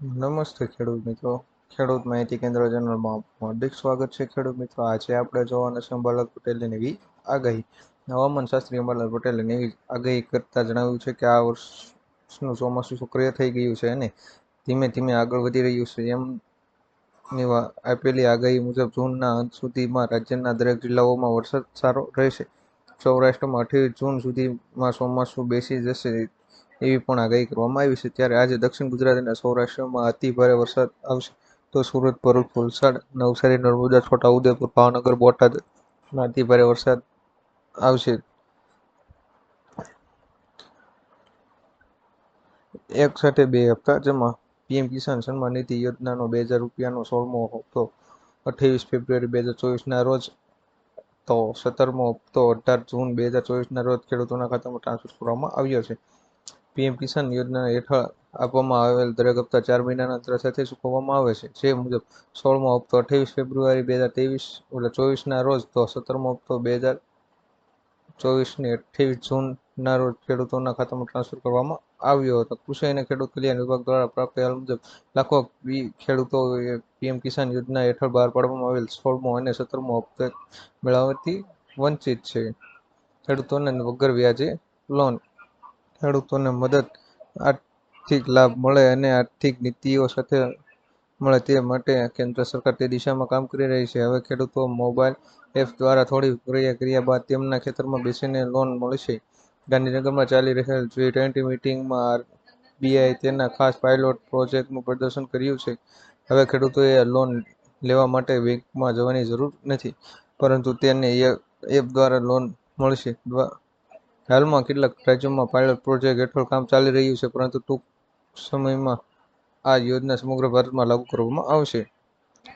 નમસ્તે ખેડૂત મિત્રો. ખેડૂત માહિતી કેન્દ્ર ચેનલમાં આપનું હાર્દિક સ્વાગત છે ખેડૂત મિત્રો. આજે આપણે જોવાના છે અંબાલાલ પટેલની નવી આગાહી. હવામાન શાસ્ત્રી અંબાલાલ પટેલે નવી આગાહી કરતા જણાવ્યું છે કે આ વર્ષનું ચોમાસું સક્રિય થઈ ગયું છે અને ધીમે ધીમે આગળ વધી રહ્યું છે. એમની આપેલી આગાહી મુજબ જૂનના અંત સુધીમાં રાજ્યના દરેક જિલ્લાઓમાં વરસાદ સારો રહેશે. સૌરાષ્ટ્રમાં અઠ્યાવીસ જૂન સુધીમાં ચોમાસું બેસી જશે. એવી પણ આગાહી કરવામાં આવી છે. ત્યારે આજે દક્ષિણ ગુજરાત અને સૌરાષ્ટ્રમાં અતિ ભારે વરસાદ આવશે. તો સુરત, ભરૂચ, વલસાડ, નવસારી, નર્મદા છોટાઉદેપુર ભાવનગર, બોટાદમાં અતિ ભારે વરસાદ આવશે. એક સાથે બે હપ્તા જેમાં પીએમ કિસાન સન્માન નિધિ યોજનાનો બે હજાર રૂપિયાનો સોળમો હપ્તો અઠ્યાવીસ ફેબ્રુઆરી બે હજાર ચોવીસના રોજ તો સત્તરમો હપ્તો અઢાર જૂન બે હજાર ચોવીસના રોજ ખેડૂતોના ખાતામાં ટ્રાન્સફર કરવામાં આવ્યો છે. પીએમ કિસાન યોજના હેઠળ આપવામાં આવેલ દરેક હપ્તા ચાર મહિનાના અંતર સાથે ચૂકવવામાં આવે છે. જે મુજબ, સોળમો હપ્તો અઠ્યાવીસ ફેબ્રુઆરી બે હજાર ત્રેવીસ એટલે ચોવીસના રોજ, તો સત્તરમો હપ્તો બે હજાર ચોવીસની અઠ્યાવીસ જૂનના રોજ ખેડૂતોના ખાતામાં ટ્રાન્સફર કરવામાં આવ્યો હતો. કૃષિ અને ખેડૂત કલ્યાણ વિભાગ દ્વારા પ્રાપ્ત અહેવાલ મુજબ લાખો ખેડૂતોએ પીએમ કિસાન યોજના હેઠળ બહાર પાડવામાં આવેલ સોળમો અને સત્તરમો હપ્તો મેળવવાથી વંચિત છે. ખેડૂતોને વગર વ્યાજે લોન ખેડૂતોને મદદ, આર્થિક લાભ મળે અને આર્થિક નીતિઓ સાથે મળે તે માટે કેન્દ્ર સરકાર તે દિશામાં કામ કરી રહી છે. હવે ખેડૂતો મોબાઈલ એપ દ્વારા થોડી પ્રક્રિયા કર્યા બાદ તેમના ખેતરમાં બેસીને લોન મળશે ગાંધીનગરમાં ચાલી રહેલ જી ટ્વેન્ટી મિટિંગમાં આરબીઆઈ તેના ખાસ પાયલોટ પ્રોજેક્ટનું પ્રદર્શન કર્યું છે. હવે ખેડૂતોએ લોન લેવા માટે બેંકમાં જવાની જરૂર નથી, પરંતુ તેને એપ દ્વારા લોન મળશે. હાલમાં કેટલાક રાજ્યોમાં પાયલોટ પ્રોજેક્ટ હેઠળ કામ ચાલી રહ્યું છે, પરંતુ ટૂંક સમયમાં આ યોજના સમગ્ર ભારતમાં લાગુ કરવામાં આવશે.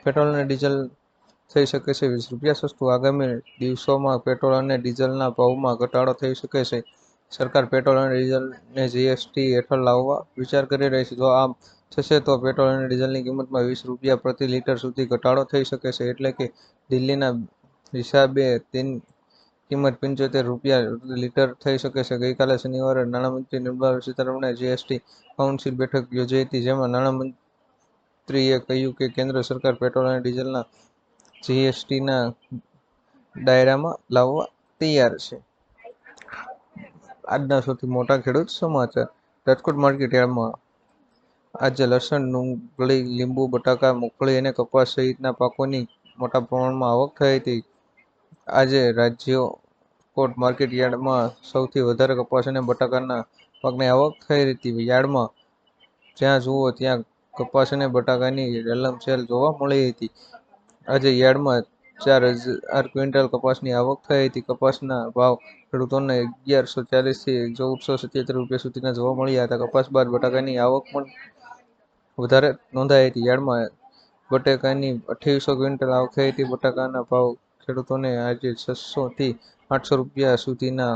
પેટ્રોલ અને ડીઝલ થઈ શકે છે, વીસ રૂપિયા સસ્તું. આગામી દિવસોમાં પેટ્રોલ અને ડીઝલના ભાવમાં ઘટાડો થઈ શકે છે. સરકાર પેટ્રોલ અને ડીઝલને જીએસટી હેઠળ લાવવા વિચાર કરી રહી છે. જો આમ થશે તો પેટ્રોલ અને ડીઝલની કિંમતમાં વીસ રૂપિયા પ્રતિ લિટર સુધી ઘટાડો થઈ શકે છે. એટલે કે દિલ્હીના હિસાબે તેની કિંમત પંચોતેર રૂપિયા લીટર થઈ શકે છે. ગઈકાલે શનિવારે નાણામંત્રી નિર્મલા સીતારમણે જીએસટી કાઉન્સિલ બેઠક યોજાઈ હતી, જેમાં નાણામંત્રીએ કહ્યું કે કેન્દ્ર સરકાર પેટ્રોલ અને ડીઝલના જીએસટીના દાયરામાં લાવવા તૈયાર છે. આજના સૌથી મોટા ખેડૂત સમાચાર. રાજકોટ માર્કેટ આજે લસણ, ડુંગળી, લીંબુ, બટાકા, મગફળી અને કપાસ સહિતના પાકોની મોટા પ્રમાણમાં આવક થઈ હતી. આજે રાજકોટ માર્કેટ યાર્ડમાં સૌથી વધારે કપાસ અને બટાકાના પાકની આવક થઈ હતી. યાર્ડમાં જ્યાં જુઓ ત્યાં કપાસ અને બટાકાની રેલમછેલ જોવા મળી હતી. આજે યાર્ડમાં ચાર હજાર ક્વિન્ટલ કપાસની આવક થઈ હતી. કપાસના ભાવ ખેડૂતોને અગિયારસો ચાલીસથી ચૌદસો સિત્તેર રૂપિયા સુધીના જોવા મળ્યા હતા. કપાસ બાદ બટાકાની આવક પણ વધારે નોંધાઈ હતી. યાર્ડમાં બટાકાની અઠ્યાવીસો ક્વિન્ટલ આવક થઈ હતી. બટાકાના ભાવ ખેડૂતોને આજે છસોથી આઠસો રૂપિયા સુધીના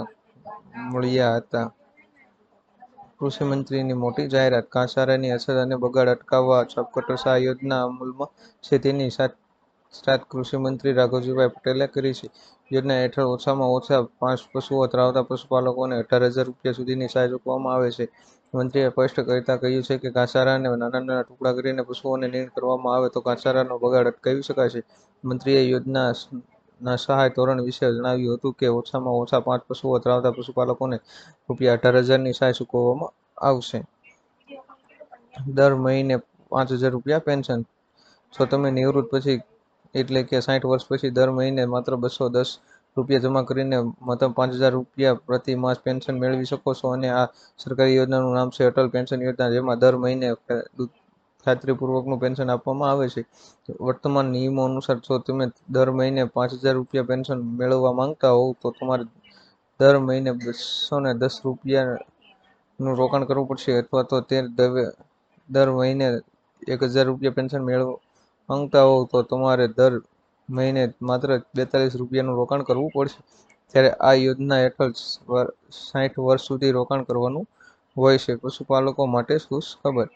મળ્યા હતા. કૃષિ મંત્રીની મોટી જાહેરાત, ઘાસચારાની અસર અને બગાડ અટકાવવા ચોપકટર યોજના અમલમાં છે તેની જાહેરાત કૃષિ મંત્રી રાઘવજીભાઈ પટેલે કરી છે. યોજના હેઠળ ઓછામાં ઓછા પાંચ પશુઓ ધરાવતા પશુપાલકોને અઢાર હજાર રૂપિયા સુધીની સહાય ચૂકવવામાં આવે છે. મંત્રીએ સ્પષ્ટ કરતા કહ્યું છે કે ઘાસારાને નાના નાના ટુકડા કરીને પશુઓને નીણ કરવામાં આવે તો ઘાસારાનો બગાડ અટકાવી શકાશે મંત્રીએ યોજનાના સહાય ધોરણ વિશે જણાવ્યું હતું કે ઓછામાં ઓછા પાંચ પશુઓ ધરાવતા પશુપાલકોને રૂપિયા અઢાર હજારની સહાય ચૂકવવામાં આવશે. દર મહિને પાંચ હજાર રૂપિયા પેન્શન. જો તમે નિવૃત્ત પછી, એટલે કે સાઠ વર્ષ પછી દર મહિને માત્ર બસો દસ રૂપિયા જમા કરીને મતલબ પાંચ હજાર રૂપિયા પ્રતિ માસ પેન્શન મેળવી શકો છો અને આ સરકારી યોજનાનું નામ છે અટલ પેન્શન યોજના, જેમાં દર મહિને ખાતરીપૂર્વકનું પેન્શન આપવામાં આવે છે. વર્તમાન નિયમો અનુસાર જો તમે દર મહિને પાંચ હજાર રૂપિયા પેન્શન મેળવવા માંગતા હોવ, તો તમારે દર મહિને બસો ને દસ રૂપિયાનું રોકાણ કરવું પડશે અથવા તો તે દર મહિને એક હજાર રૂપિયા પેન્શન મેળવવા માંગતા હોવ, તો તમારે દર મહિને માત્ર બેતાલીસ રૂપિયાનું રોકાણ કરવું પડશે. ત્યારે આ યોજના હેઠળ સાઠ વર્ષ સુધી રોકાણ કરવાનું હોય છે. પશુપાલકો માટે ખુશ ખબર.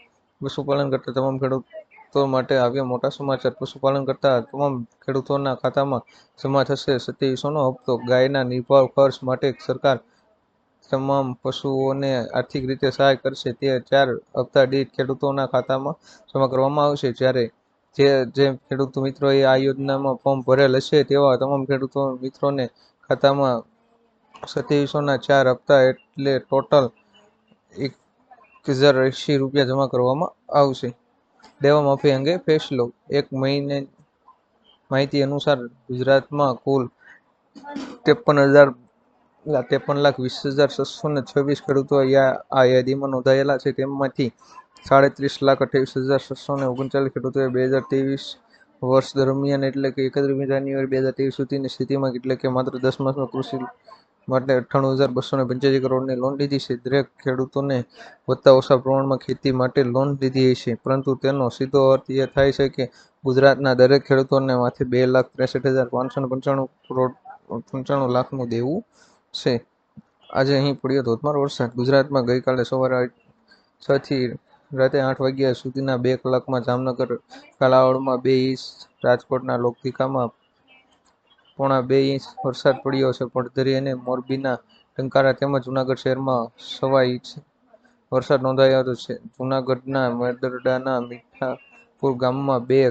પશુપાલન કરતા તમામ ખેડૂતો માટે આવ્યા મોટા સમાચાર. પશુપાલન કરતા તમામ ખેડૂતોના ખાતામાં જમા થશે સત્યાવીસોનો હપ્તો. ગાયના નિભાવ ખર્ચ માટે સરકાર તમામ પશુઓને આર્થિક રીતે સહાય કરશે. તે ચાર હપ્તા દીઠ ખેડૂતોના ખાતામાં જમા કરવામાં આવશે. જ્યારે જે જે ખેડૂત મિત્રોએ આ યોજનામાં ફોર્મ ભરેલ હશે, તેવા તમામ ખેડૂતો મિત્રોને ખાતામાં સત્યાવીસોના ચાર હપ્તા એટલે ટોટલ એક હજાર એંશી રૂપિયા જમા કરવામાં આવશે. દેવા માફી અંગે ફેસલો એક મહિને માહિતી અનુસાર ગુજરાતમાં કુલ ત્રેપન હજાર ત્રેપન લાખ વીસ હજાર છસો ને છવ્વીસ ખેડૂતો આ યાદીમાં નોંધાયેલા છે. તેમાંથી સાડત્રીસ લાખ અઠ્યાવીસ હજાર છસો ને ઓગણચાલીસ ખેડૂતોએ બે હજાર ત્રેવીસ વર્ષ દરમિયાન એટલે કે એકત્રીસ જાન્યુઆરી બે હજાર ત્રેવીસ સુધીની સ્થિતિમાં, એટલે કે માત્ર દસ માસમાં કૃષિ માટે અઠ્ઠાણું હજાર બસો ને પંચ્યાસી કરોડની લોન લીધી છે. દરેક ખેડૂતોને વધતા ઓછા પ્રમાણમાં ખેતી માટે લોન લીધી છે પરંતુ તેનો સીધો અર્થ એ થાય છે કે ગુજરાતના દરેક ખેડૂતોને માથે બે લાખ ત્રેસઠ હજાર પાંચસો ને પંચાણું કરોડ પંચાણું લાખનું દેવું છે. આજે અહીં પડ્યો ધોધમાર વરસાદ. ગુજરાતમાં ગઈકાલે સવારે છ થી રાતે આઠ વાગ્યા સુધીના બે કલાકમાં જામનગર, કાલાવડમાં બે ઇંચ રાજકોટના લોકધિકામાં પોણા બે ઇંચ વરસાદ પડ્યો છે પડધરી અને મોરબીના ટંકારા તેમજ જૂનાગઢ શહેરમાં સવા ઇંચ વરસાદ નોંધાયો છે. જૂનાગઢના મેદરડાના મીઠાપુર ગામમાં બે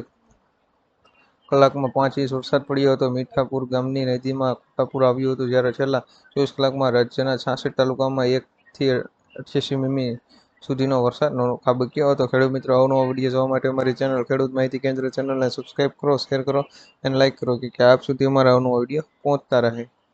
કલાકમાં પાંચ ઇંચ વરસાદ પડ્યો હતો. મીઠાપુર ગામની નદીમાં કોટાપુર આવ્યું હતું, જ્યારે છેલ્લા ચોવીસ કલાકમાં રાજ્યના છાસઠ તાલુકામાં એકથી અઠ્યાસી મીમી સુધીનો વરસાદ ખાબક્યો હતો. ખેડૂત મિત્રો અવનવો વીડિયો જોવા માટે અમારી ચેનલ ખેડૂત માહિતી કેન્દ્ર ચેનલને સબસ્ક્રાઇબ કરો શેર કરો અને લાઇક કરો કે આપ સુધી અમારા અવનવો વીડિયો પહોંચતા રહે.